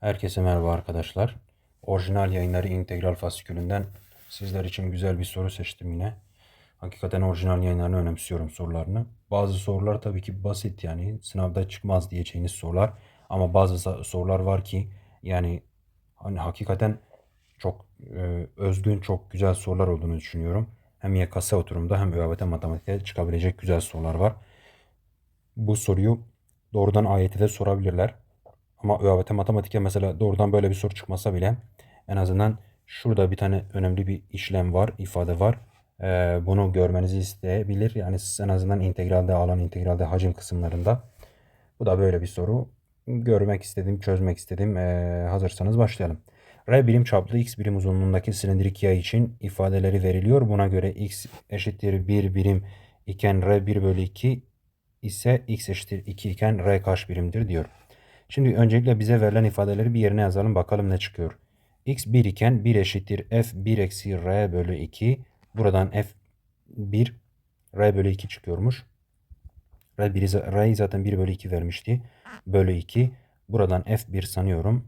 Herkese merhaba arkadaşlar. Orijinal yayınları integral fasikülünden sizler için güzel bir soru seçtim yine. Hakikaten orijinal yayınlarını önemsiyorum sorularını. Bazı sorular tabii ki basit yani sınavda çıkmaz diyeceğiniz sorular. Ama bazı sorular var ki yani hani hakikaten çok e, özgün, çok güzel sorular olduğunu düşünüyorum. Hem YKS oturumda hem ÖABT matematikte çıkabilecek güzel sorular var. Bu soruyu doğrudan AYT'de sorabilirler. Ama ÖABT matematikte mesela doğrudan böyle bir soru çıkmasa bile en azından şurada bir tane önemli bir işlem var, ifade var. Ee, bunu görmenizi isteyebilir. Yani siz en azından integralde, alan integralde, hacim kısımlarında. Bu da böyle bir soru. Görmek istedim, çözmek istedim. Ee, hazırsanız başlayalım. R birim çaplı x birim uzunluğundaki silindirik yay için ifadeleri veriliyor. Buna göre x eşittir 1 birim iken R 1 bölü 2 ise x eşittir 2 iken R kaç birimdir diyor. Şimdi öncelikle bize verilen ifadeleri bir yerine yazalım. Bakalım ne çıkıyor. x 1 iken 1 eşittir f 1 eksi r bölü 2. Buradan f 1 r bölü 2 çıkıyormuş. R, 1'i R'yi zaten 1 bölü 2 vermişti. Bölü 2. Buradan f1 sanıyorum.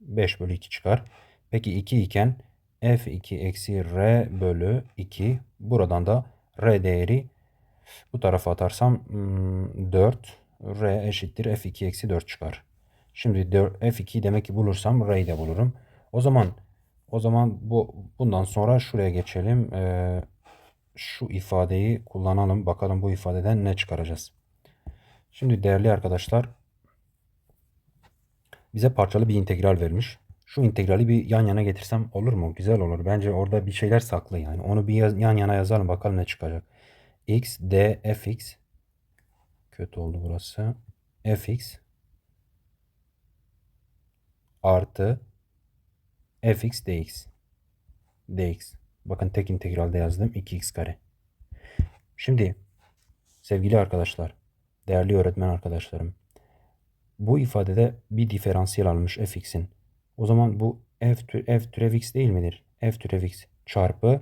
5 bölü 2 çıkar. Peki 2 iken f2 eksi r bölü 2. Buradan da r değeri bu tarafa atarsam 4. R eşittir f2 eksi 4 çıkar. Şimdi 4, f2 demek ki bulursam r'yi de bulurum. O zaman o zaman bu bundan sonra şuraya geçelim. Ee, şu ifadeyi kullanalım. Bakalım bu ifadeden ne çıkaracağız. Şimdi değerli arkadaşlar bize parçalı bir integral vermiş. Şu integrali bir yan yana getirsem olur mu? Güzel olur. Bence orada bir şeyler saklı yani. Onu bir yan yana yazalım bakalım ne çıkacak. x d fx kötü oldu burası. fx artı fx dx dx. Bakın tek integralde yazdım 2x kare. Şimdi sevgili arkadaşlar, değerli öğretmen arkadaşlarım. Bu ifadede bir diferansiyel almış fx'in. O zaman bu f, tü- f türev x değil midir? f türev x çarpı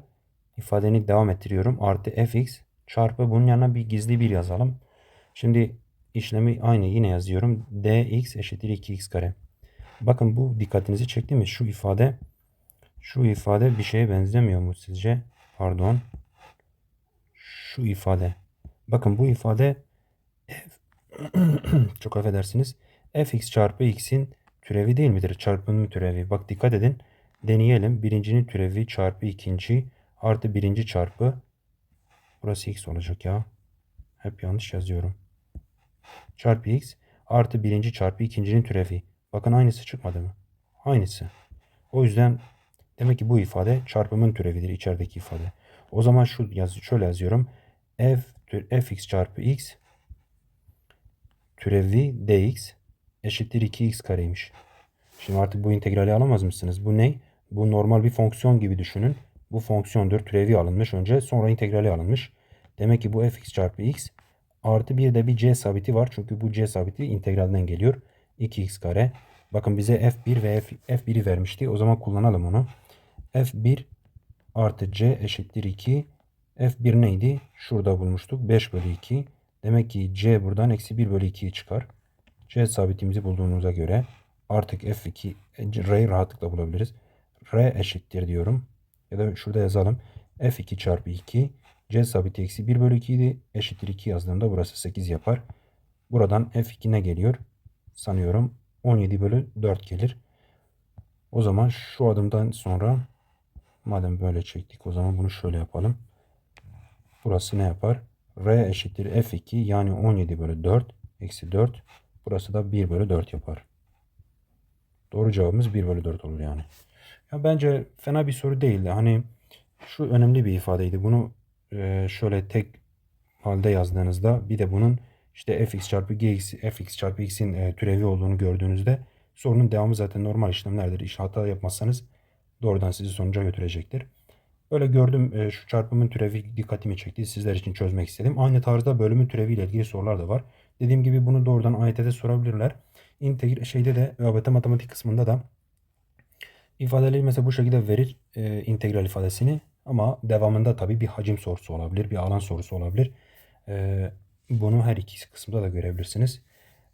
ifadeni devam ettiriyorum. Artı fx çarpı bunun yanına bir gizli bir yazalım. Şimdi işlemi aynı yine yazıyorum. dx eşittir 2x kare. Bakın bu dikkatinizi çekti mi? Şu ifade şu ifade bir şeye benzemiyor mu sizce? Pardon. Şu ifade. Bakın bu ifade çok affedersiniz. fx çarpı x'in türevi değil midir? Çarpımı türevi. Bak dikkat edin. Deneyelim. Birincinin türevi çarpı ikinci artı birinci çarpı burası x olacak ya. Hep yanlış yazıyorum. Çarpı x artı birinci çarpı ikincinin türevi. Bakın aynısı çıkmadı mı? Aynısı. O yüzden demek ki bu ifade çarpımın türevidir içerideki ifade. O zaman şu yaz şöyle yazıyorum. f fx çarpı x türevi dx eşittir 2x kareymiş. Şimdi artık bu integrali alamaz mısınız? Bu ne? Bu normal bir fonksiyon gibi düşünün. Bu fonksiyondur. Türevi alınmış önce sonra integrali alınmış. Demek ki bu fx çarpı x artı bir de bir c sabiti var. Çünkü bu c sabiti integralden geliyor. 2x kare. Bakın bize f1 ve f, f1'i vermişti. O zaman kullanalım onu. f1 artı c eşittir 2. f1 neydi? Şurada bulmuştuk. 5 bölü 2. Demek ki c buradan eksi 1 bölü 2'yi çıkar. C sabitimizi bulduğumuza göre artık F2 R'yi rahatlıkla bulabiliriz. R eşittir diyorum. Ya da şurada yazalım. F2 çarpı 2 C sabiti eksi 1 bölü 2 idi. Eşittir 2 yazdığımda burası 8 yapar. Buradan F2 ne geliyor? Sanıyorum 17 bölü 4 gelir. O zaman şu adımdan sonra madem böyle çektik o zaman bunu şöyle yapalım. Burası ne yapar? R eşittir F2 yani 17 bölü 4 eksi 4. Burası da 1 bölü 4 yapar. Doğru cevabımız 1 bölü 4 olur yani. Ya bence fena bir soru değildi. Hani şu önemli bir ifadeydi. Bunu e, şöyle tek halde yazdığınızda bir de bunun işte fx çarpı gx fx çarpı x'in e, türevi olduğunu gördüğünüzde sorunun devamı zaten normal işlemlerdir. İşte hata yapmazsanız doğrudan sizi sonuca götürecektir. Böyle gördüm e, şu çarpımın türevi dikkatimi çekti. Sizler için çözmek istedim. Aynı tarzda bölümün türevi ile ilgili sorular da var. Dediğim gibi bunu doğrudan AYT'de sorabilirler. Integr şeyde de ÖABT matematik kısmında da ifadeleri mesela bu şekilde verir e, integral ifadesini ama devamında tabii bir hacim sorusu olabilir, bir alan sorusu olabilir. E, bunu her iki kısımda da görebilirsiniz.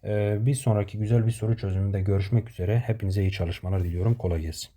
Ee, bir sonraki güzel bir soru çözümünde görüşmek üzere. Hepinize iyi çalışmalar diliyorum. Kolay gelsin.